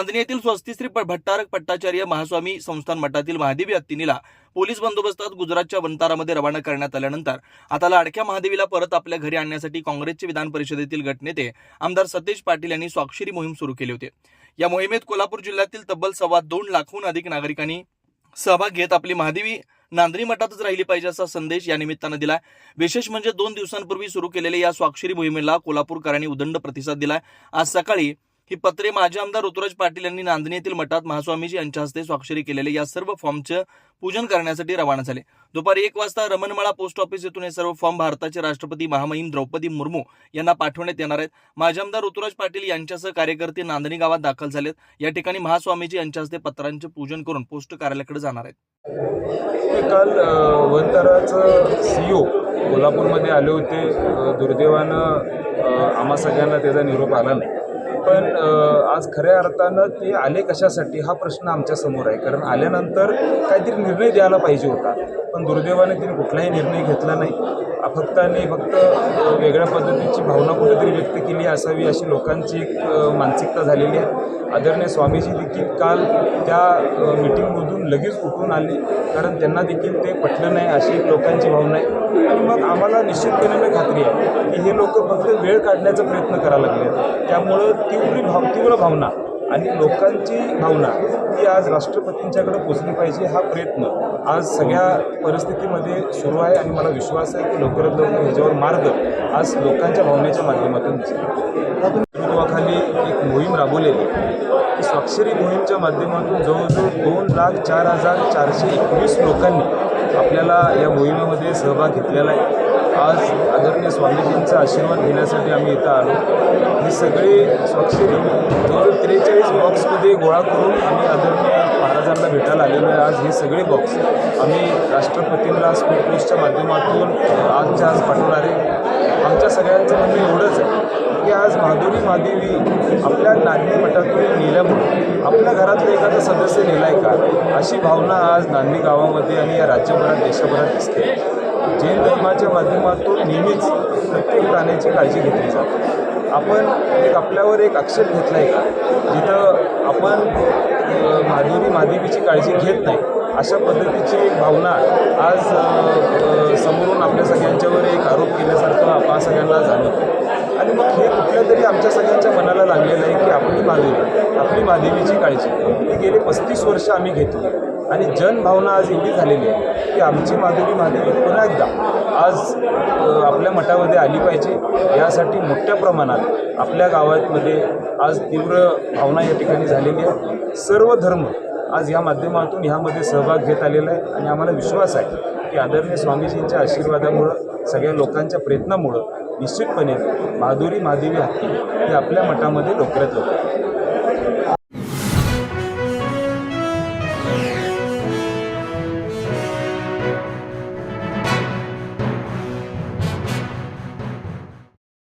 नांदणी येथील स्वस्तिश्री प- भट्टारक पट्टाचार्य महास्वामी संस्थान मठातील महादेवी हत्तीनीला पोलीस बंदोबस्तात गुजरातच्या वंतारामध्ये रवाना करण्यात आल्यानंतर आता लाडक्या महादेवीला परत आपल्या घरी आणण्यासाठी काँग्रेसचे विधान परिषदेतील गटनेते आमदार सतेज पाटील यांनी स्वाक्षरी मोहीम सुरू केली होती. या मोहिमेत कोल्हापूर जिल्ह्यातील तब्बल सव्वा दोन लाखहून अधिक नागरिकांनी सहभाग घेत आपली महादेवी नांदणी मठातच राहिली पाहिजे असा संदेश या निमित्तानं दिला विशेष म्हणजे दोन दिवसांपूर्वी सुरू केलेल्या या स्वाक्षरी मोहिमेला कोल्हापूरकरांनी उदंड प्रतिसाद दिलाय. आज सकाळी ही पत्रे माजी आमदार ऋतुराज पाटील यांनी नांदणी येथील मठात महास्वामीजी यांच्या हस्ते स्वाक्षरी केलेले या सर्व फॉर्मचं पूजन करण्यासाठी रवाना झाले. दुपारी एक वाजता रमणमाळा पोस्ट ऑफिस येथून हे सर्व फॉर्म भारताचे राष्ट्रपती महामहिम द्रौपदी मुर्मू यांना पाठवण्यात येणार आहेत. माजी आमदार ऋतुराज पाटील यांच्यासह कार्यकर्ते नांदणी गावात दाखल झालेत. या ठिकाणी महास्वामीजी यांच्या हस्ते पत्रांचे पूजन करून पोस्ट कार्यालयाकडे जाणार आहेत. काल अ, वनतराचं सी कोल्हापूरमध्ये आले होते. दुर्दैवानं आम्हा सगळ्यांना त्याचा निरोप आला नाही. पण आज खऱ्या अर्थानं ते आले कशासाठी हा प्रश्न आमच्यासमोर आहे. कारण आल्यानंतर काहीतरी निर्णय द्यायला पाहिजे होता. पण दुर्दैवाने तिने कुठलाही निर्णय घेतला नाही. फक्त आणि फक्त वेगळ्या पद्धतीची भावना कुठेतरी व्यक्त केली असावी अशी लोकांची एक मानसिकता झालेली आहे. आदरणीय स्वामीजी देखील काल त्या अ, मीटिंगमधून लगेच उठून आले. कारण त्यांना देखील ते पटलं नाही अशी एक लोकांची भावना आहे. आणि मग आम्हाला निश्चितपणे खात्री आहे की हे लोक फक्त वेळ काढण्याचा प्रयत्न करायला लागले त्यामुळं तीव्र भाव तीव्र भावना आणि लोकांची भावना ही आज राष्ट्रपतींच्याकडे पोचली पाहिजे हा प्रयत्न आज सगळ्या परिस्थितीमध्ये सुरू आहे आणि मला विश्वास आहे की लवकरात लवकर ह्याच्यावर मार्ग आज लोकांच्या भावनेच्या माध्यमातून दिसेल. नेतृत्वाखाली एक मोहीम राबवलेली की स्वाक्षरी मोहीमच्या माध्यमातून जवळजवळ दोन लाख चार हजार चारशे एकवीस लोकांनी आपल्याला या मोहिमेमध्ये सहभाग घेतलेला आहे. आज आदरणीय स्वामीजींचा आशीर्वाद घेण्यासाठी आम्ही इथं आलो. ही सगळी स्वाक्षरी जवळजवळ त्रेचाळीस बॉक्समध्ये गोळा करून आम्ही आदरणीय महाराजांना भेटायला आलेलो आहे. आज हे सगळे बॉक्स आम्ही राष्ट्रपतींना स्पीड पोस्टच्या माध्यमातून आजच्या आज पाठवणार आहे. आमच्या सगळ्यांचं म्हणणं एवढंच आहे की आज माधुरी महादेवी आपल्या नांदी नेल्यामुळे आपल्या घरातला एखादा सदस्य नेलाय का? अशी भावना आज नांदी गावामध्ये आणि या राज्यभरात देशभरात दिसते. जैन धर्माच्या माध्यमातून नेहमीच प्रत्येक प्राण्याची काळजी घेतली जाते. आपण एक आपल्यावर एक आक्षेप घेतला आहे का? जिथं आपण महादेवी माधुरी महादेवीची काळजी घेत नाही अशा पद्धतीची एक भावना आज समोरून आपल्या सगळ्यांच्यावर एक आरोप केल्यासारखं आपण सगळ्यांना जाणवतो आणि मग हे कुठल्या तरी आमच्या सगळ्यांच्या मनाला लागलेलं आहे की आपली माधुरी आपली महादेवीची काळजी. ही गेली पस्तीस वर्ष आम्ही घेतली. आणि जनभावना आज एवढी झालेली आहे की आमची माधुरी महादेवी पुन्हा एकदा आज आपल्या मठामध्ये आली पाहिजे. यासाठी मोठ्या प्रमाणात आपल्या गावामध्ये आज तीव्र भावना या ठिकाणी झालेली आहे. सर्व धर्म आज या माध्यमातून ह्यामध्ये सहभाग घेत आलेला आहे आणि आम्हाला विश्वास आहे की आदरणीय स्वामीजींच्या आशीर्वादामुळं सगळ्या लोकांच्या प्रयत्नामुळं निश्चितपणे माधुरी महादेवी हत्ती ही आपल्या मठामध्ये लवकरात लवकर